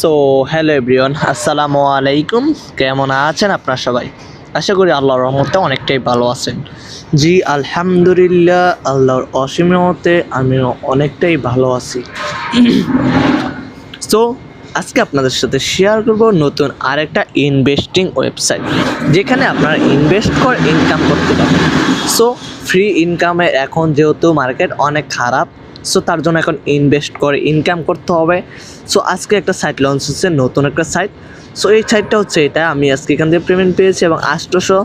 So hello everyone আসসালামু আলাইকুম। কেমন আছেন আপনার সবাই? আশা করি আল্লাহর রহমতে অনেকটাই ভালো আছেন। জি, আলহামদুলিল্লাহ, আল্লাহর অসীম রহমতে আমিও অনেকটাই ভালো আছি। সো আজকে আপনাদের সাথে শেয়ার করব নতুন আরেকটা ইনভেস্টিং ওয়েবসাইট যেখানে আপনারা ইনভেস্ট করে ইনকাম করতে পারবেন। সো ফ্রি ইনকামে এখন যেহেতু মার্কেট অনেক খারাপ সো তার জন্য এখন ইনভেস্ট করে ইনকাম করতে হবে। সো আজকে একটা সাইট লঞ্চ হচ্ছে, নতুন একটা সাইট সো এই সাইটটা হচ্ছে এটা। আমি আজকে এখান থেকে পেমেন্ট পেয়েছি এবং আষ্টশো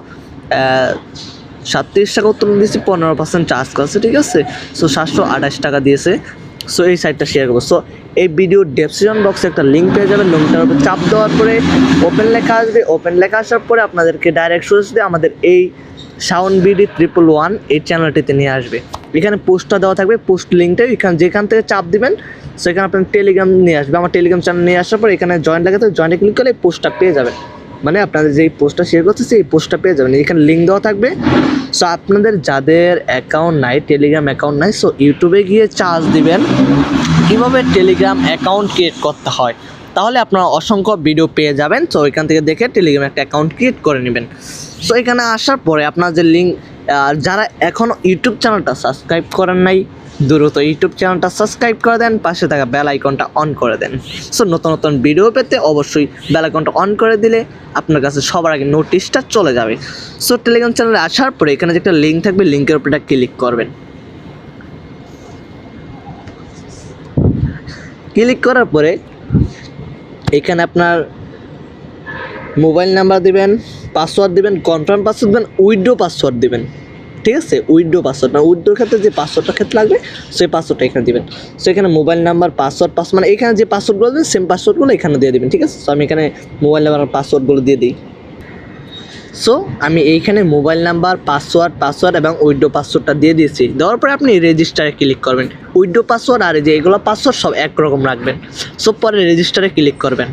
সাতত্রিশ টাকা উত্তোলন দিয়েছি, পনেরো পার্সেন্ট চার্জ করছে, ঠিক আছে? সো সাতশো আঠাশ টাকা দিয়েছে। সো এই সাইটটা শেয়ার করব। সো এই ভিডিও ডেসক্রিপশন বক্সে একটা লিঙ্ক পেয়ে যাবেন। লিঙ্কটার উপর চাপ দেওয়ার পরে ওপেন লেখা আসবে। ওপেন লেখা আসার পরে আপনাদেরকে ডাইরেক্ট সোর্সে আমাদের এই সাউন্ড বিডি ট্রিপল ওয়ান এই চ্যানেলটিতে নিয়ে আসবে। এখানে পোস্টটা দেওয়া থাকবে, পোস্ট লিঙ্কটা, এখানে যেখান থেকে চাপ দিবেন, সেখানে আপনার টেলিগ্রাম নিয়ে আসবে। আমার টেলিগ্রাম চ্যানেল নিয়ে আসার পর এখানে জয়েন লাগাতে জয়েন্টে ক্লিক করলে পোস্টটা পেয়ে যাবেন। মানে আপনাদের যেই পোস্টটা শেয়ার করছে, সেই পোস্টটা পেয়ে যাবেন। এখানে লিঙ্ক দেওয়া থাকবে। সো আপনাদের যাদের অ্যাকাউন্ট নাই টেলিগ্রাম অ্যাকাউন্ট নাই সো ইউটিউবে গিয়ে চার্জ দিবেন। কীভাবে টেলিগ্রাম অ্যাকাউন্ট ক্রিয়েট করতে হয়? তাহলে আপনারা অসংখ্য ভিডিও পেয়ে যাবেন। সো এখান থেকে দেখে টেলিগ্রাম একটা অ্যাকাউন্ট ক্রিয়েট করে নেবেন। সো এখানে আসার পরে আপনার যে লিঙ্ক যারা এখনও ইউটিউব চ্যানেলটা সাবস্ক্রাইব করেন নাই, দ্রুত ইউটিউব চ্যানেলটা সাবস্ক্রাইব করে দেন, পাশে থাকা বেল আইকনটা অন করে দেন। সো নতুন নতুন ভিডিও পেতে অবশ্যই বেল আইকনটা অন করে দিলে আপনার কাছে সবার আগে নোটিশটা চলে যাবে। সো টেলিগ্রাম চ্যানেলে আসার পরে এখানে যে একটা লিঙ্ক থাকবে লিঙ্কের উপরে ক্লিক করবেন। ক্লিক করার পরে এখানে আপনার মোবাইল নাম্বার দিবেন পাসওয়ার্ড দিবেন কনফার্ম পাসওয়ার্ড দেবেন উইড্রো পাসওয়ার্ড দিবেন। ঠিক আছে? উইড্রো পাসওয়ার্ড না উইড্রোর ক্ষেত্রে যে পাসওয়ার্ডটা ক্ষেত্রে লাগবে, সেই পাসওয়ার্ডটা এখানে দিবেন। সো এখানে মোবাইল নাম্বার পাসওয়ার্ড পাস মানে এখানে যে পাসওয়ার্ডগুলো দেবেন সেম পাসওয়ার্ডগুলো এখানে দিয়ে দেবেন, ঠিক আছে? সো আমি এখানে মোবাইল নাম্বার পাসওয়ার্ডগুলো দিয়ে দিই। সো আমি এইখানে মোবাইল নাম্বার পাসওয়ার্ড পাসওয়ার্ড এবং উইড্রো পাসওয়ার্ডটা দিয়ে দিয়েছি। দেওয়ার পরে আপনি রেজিস্টারে ক্লিক করবেন। উইড্রো পাসওয়ার্ড আর এই যে এগুলো পাসওয়ার্ড সব একরকম রাখবেন। সো পরে রেজিস্টারে ক্লিক করবেন।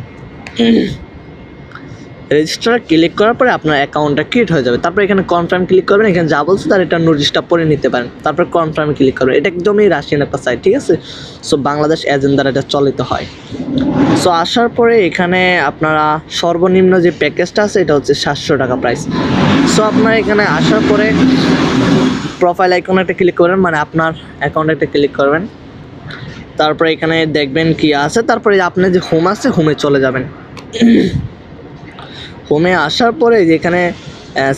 রেজিস্টারে ক্লিক করার পরে আপনার অ্যাকাউন্টটা ক্রিয়েট হয়ে যাবে। তারপর এখানে কনফার্ম ক্লিক করবেন, এখানে যা বলছে তার এটা নোটিশটা পরে নিতে পারেন। তারপর কনফার্মে ক্লিক করবেন। এটা একদমই রাশিয়ান একটা সাইট ঠিক আছে? সো বাংলাদেশ এজেন্ট দ্বারা এটা চলিত হয়। সো আসার পরে এখানে আপনারা সর্বনিম্ন যে প্যাকেজটা আছে, এটা হচ্ছে সাতশো টাকা প্রাইস সো আপনার এখানে আসার পরে প্রোফাইল আইকনে একটা ক্লিক করবেন মানে আপনার অ্যাকাউন্টে একটা ক্লিক করবেন। তারপরে এখানে দেখবেন কি আছে। তারপরে আপনার যে হোম আছে হোমে চলে যাবেন। হোমে আসার পরে যেখানে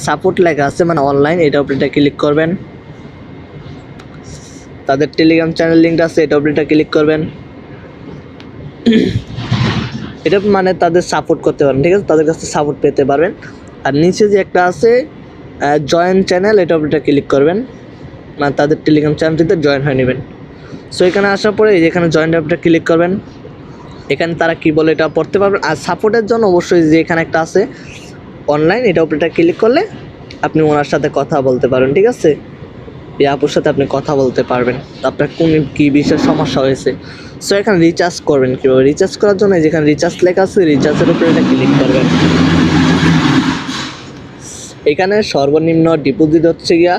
সাপোর্ট লেখা আছে মানে অনলাইন এটা উপরে এটা ক্লিক করবেন। তাদের টেলিগ্রাম চ্যানেল লিঙ্কটা আছে, এটা উপরে এটা ক্লিক করবেন। এটা মানে তাদের সাপোর্ট করতে পারেন ঠিক আছে? তাদের কাছে সাপোর্ট পেতে পারবেন। আর নিচে যে একটা আছে জয়েন চ্যানেল এটা উপরে এটা ক্লিক করবেন। মানে তাদের টেলিগ্রাম চ্যানেলটিতে জয়েন হয়ে নেবেন। সো এখানে আসার পরে এখানে জয়েন অ্যাপটা ক্লিক করবেন। এখানে তারা কি বলে এটা পড়তে পারবেন আর সাপোর্টের জন্য অবশ্যই যে এখানে একটা আছে অনলাইন এটা উপরে ক্লিক করলে আপনি ওনার সাথে কথা বলতে পারেন ঠিক আছে? এই আপুর সাথে আপনি কথা বলতে পারবেন। আপনার কোন কী বিষয়ে সমস্যা হয়েছে? সো এখানে রিচার্জ করবেন কীভাবে? রিচার্জ করার জন্য যেখানে রিচার্জ লেখা আছে রিচার্জের উপরে এটা ক্লিক করবেন। এখানে সর্বনিম্ন ডিপোজিট হচ্ছে গিয়া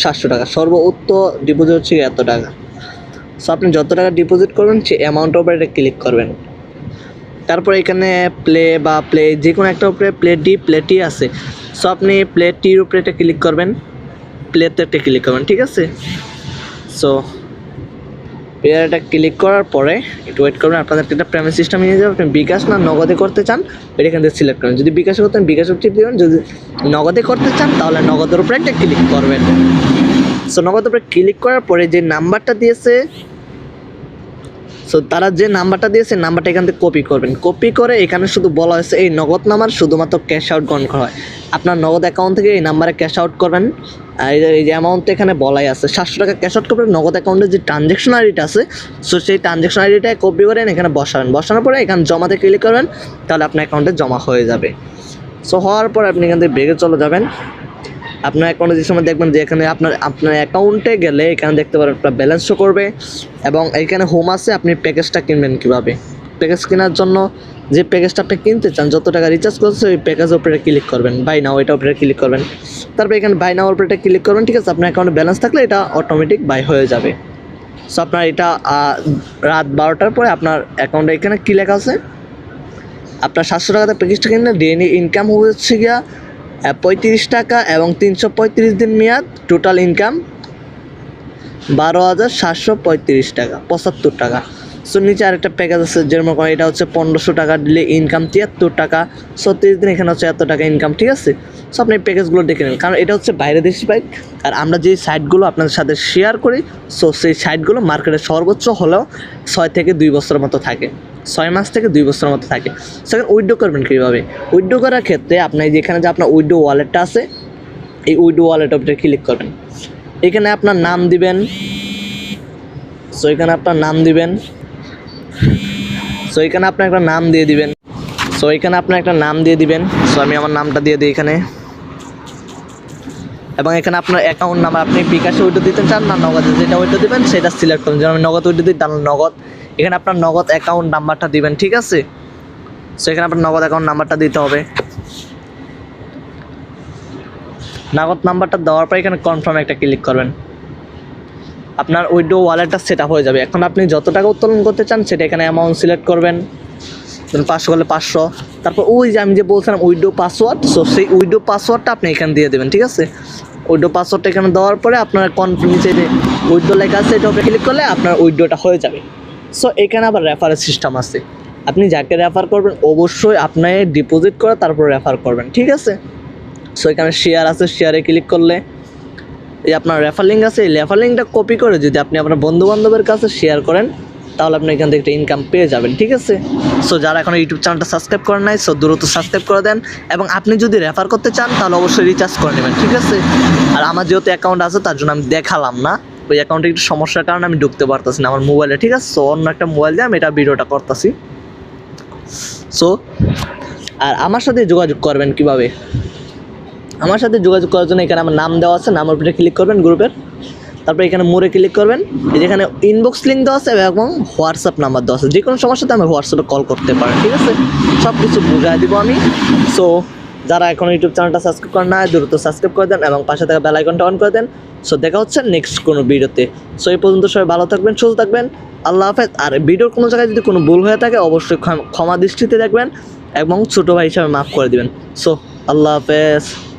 সাতশো টাকা। সর্বোচ্চ ডিপোজিট হচ্ছে গিয়া এত টাকা। সো আপনি যত টাকা ডিপোজিট করবেন সেই অ্যামাউন্টের উপরে এটা ক্লিক করবেন। তারপর এখানে প্লে বা প্লে যে কোনো একটা উপরে প্লে ডি প্লে টি আছে। সো আপনি প্লে টির উপরে এটা ক্লিক করবেন। প্লেতে একটা ক্লিক করবেন, ঠিক আছে? সো প্লেয়ারটা ক্লিক করার পরে, একটু ওয়েট করবেন, আপনাদের একটা পেমেন্ট সিস্টেম নিয়ে যাবে। আপনি বিকাশ না নগদে করতে চান, এটা এখান থেকে সিলেক্ট করবেন। যদি বিকাশে করতেন, বিকাশ টিপ দেবেন। যদি নগদে করতে চান, তাহলে নগদের উপরে একটা ক্লিক করবেন। সো নগদ উপরে ক্লিক করার পরে যে নাম্বারটা দিয়েছে সো তারা যে নাম্বারটা দিয়েছে, নাম্বারটা এখান থেকে কপি করবেন। কপি করে এখানে শুধু বলা হয়েছে এই নগদ নাম্বার শুধুমাত্র ক্যাশ আউট গ্রহণ করা হয়। আপনার নগদ অ্যাকাউন্ট থেকে এই নাম্বারে ক্যাশ আউট করবেন। আর এই যে- এই যে অ্যামাউন্ট এখানে বলাই আছে, সাতশো টাকা ক্যাশ আউট করবেন। নগদ অ্যাকাউন্টে যে ট্রানজ্যাকশন আইডিটা আছে সো সেই ট্রানজ্যাকশন আইডিটা কপি করেন এখানে বসাবেন। বসানোর পরে এখানে জমাতে ক্লিক করবেন, তাহলে আপনার অ্যাকাউন্টে জমা হয়ে যাবে। সো হওয়ার পর আপনি এখান থেকে বেগে চলে যাবেন। আপনার অ্যাকাউন্টে যে সময় দেখবেন যে এখানে আপনার আপনার অ্যাকাউন্টে গেলে এখানে দেখতে পারেন আপনার ব্যালেন্স শো করবে এবং এখানে হোম আছে, আপনি প্যাকেজটা কিনবেন কীভাবে? প্যাকেজ কেনার জন্য যে প্যাকেজটা আপনি কিনতে চান, যত টাকা রিচার্জ করছে, ওই প্যাকেজের উপরে ক্লিক করবেন। বাই নাও এটা উপরে ক্লিক করবেন। তারপর এখানে বাই নাও উপরে ক্লিক করবেন, ঠিক আছে? আপনার অ্যাকাউন্টে ব্যালেন্স থাকলে এটা অটোমেটিক বাই হয়ে যাবে। সো আপনার এটা রাত বারোটার পরে আপনার অ্যাকাউন্টে এখানে কী লেখা আছে? আপনার সাতশো টাকাতে প্যাকেজটা কিনলে ডেইলি ইনকাম হচ্ছে গিয়া পঁয়ত্রিশ টাকা এবং তিনশো পঁয়ত্রিশ দিন মেয়াদ টোটাল ইনকাম বারো হাজার সাতশো পঁয়ত্রিশ টাকা, পঁচাত্তর টাকা। সো নিচে আরেকটা প্যাকেজ আছে, যেরকম এটা হচ্ছে পনেরোশো টাকা দিলে ইনকাম তিয়াত্তর টাকা, ছত্রিশ দিন এখানে হচ্ছে এত টাকা ইনকাম ঠিক আছে? সো আপনি প্যাকেজগুলো দেখে নিন কারণ এটা হচ্ছে বাইরে দেশি বাইক আর আমরা যেই সাইটগুলো আপনাদের সাথে শেয়ার করি সো সেই সাইটগুলো মার্কেটে সর্বোচ্চ হলেও ছয় থেকে দুই বছরের মতো থাকে। ছয় মাস থেকে দুই বছরের মতো থাকে। সেখানে উইড্রো করবেন কীভাবে? উইড্রো করার ক্ষেত্রে আপনার যেখানে যে আপনার উইড্রো ওয়ালেটটা আছে, এই উইডো ওয়ালেট উপরে ক্লিক করবেন। এখানে আপনার নাম দিবেন। সো এখানে আপনার নাম দিবেন। সো এখানে আপনার একটা নাম দিয়ে দিবেন। সো এখানে আপনার একটা নাম দিয়ে দিবেন। সো আমি আমার নামটা দিয়ে দিই এখানে। এবং এখানে আপনার অ্যাকাউন্ট নাম্বার আপনি বিকাশে ওইটা দিতে চান না, নগদে যেটা ওইটা দিবেন, সেটা সিলেক্ট করুন। যেমন আমি নগদ ওইটা দিই তাহলে নগদ। এখানে আপনার নগদ অ্যাকাউন্ট নাম্বারটা দিবেন, ঠিক আছে? সো এখানে আপনার নগদ অ্যাকাউন্ট নাম্বারটা দিতে হবে। নগদ নাম্বারটা দেওয়ার পর এখানে কনফার্ম একটা ক্লিক করবেন। আপনার উইডো ওয়ালেটটা সেট আপ হয়ে যাবে। এখন আপনি যত টাকা উত্তোলন করতে চান, সেটা এখানে অ্যামাউন্ট সিলেক্ট করবেন। ধরুন পাঁচশো করলে পাঁচশো। তারপর ওই যে আমি যে বলছিলাম উইডো পাসওয়ার্ড সো সেই উইডো পাসওয়ার্ডটা আপনি এখানে দিয়ে দেবেন, ঠিক আছে? উইডো পাসওয়ার্ডটা এখানে দেওয়ার পরে আপনার কনফার্ম নিচে যে উইডো লেখা আছে এটা ক্লিক করলে আপনার উইডোটা হয়ে যাবে। সো এখানে আবার রেফারের সিস্টেম আছে। আপনি যাকে রেফার করবেন, অবশ্যই আপনাকে ডিপোজিট করে তারপর রেফার করবেন, ঠিক আছে? সো এখানে শেয়ার আছে শেয়ারে ক্লিক করলে এই আপনার রেফার লিঙ্ক আছে। এই রেফার লিঙ্কটা কপি করে যদি আপনি আপনার বন্ধু বান্ধবের কাছে শেয়ার করেন, তাহলে আপনি এখান থেকে একটা ইনকাম পেয়ে যাবেন, ঠিক আছে? সো যারা এখন ইউটিউব চ্যানেলটা সাবস্ক্রাইব করেন নাই সো দ্রুত সাবস্ক্রাইব করে দেন। এবং আপনি যদি রেফার করতে চান, তাহলে অবশ্যই রিচার্জ করে নেবেন, ঠিক আছে? আর আমার যেহেতু অ্যাকাউন্ট আছে, তার জন্য আমি দেখালাম না। ওই অ্যাকাউন্টে একটু সমস্যার কারণে আমি ঢুকতে পারতেছি না আমার মোবাইলে ঠিক আছে? সো অন্য একটা মোবাইল দিয়ে আমি এটা ভিডিওটা করতেছি। সো আর আমার সাথে যোগাযোগ করবেন কীভাবে? আমার সাথে যোগাযোগ করার জন্য এখানে আমার নাম দেওয়া আছে নামের উপরে ক্লিক করবেন গ্রুপের তারপরে এখানে মোড়ে ক্লিক করবেন। যেখানে ইনবক্স লিঙ্ক দেওয়া আছে এবং হোয়াটসঅ্যাপ নাম্বার দেওয়া আছে। যে কোনো সমস্যাতে আমি হোয়াটসঅ্যাপে কল করতে পারেন, ঠিক আছে? সব কিছু বুঝাই দেবো আমি। সো যারা এখন ইউটিউব চ্যানেলটা সাবস্ক্রাইব করেন না দ্রুত সাবস্ক্রাইব করে দেন এবং পাশে থাকা বেল আইকনটা অন করে দেন। সো দেখা হচ্ছে নেক্সট কোনো ভিডিওতে সো এই পর্যন্ত সবাই ভালো থাকবেন, সুস্থ থাকবেন। আল্লাহ হাফেজ। আর ভিডিওর কোনো জায়গায় যদি কোনো ভুল হয়ে থাকে, অবশ্যই ক্ষম- দৃষ্টিতে দেখবেন এবং ছোটো ভাই হিসাবে মাফ করে দিবেন। সো আল্লাহ হাফেজ।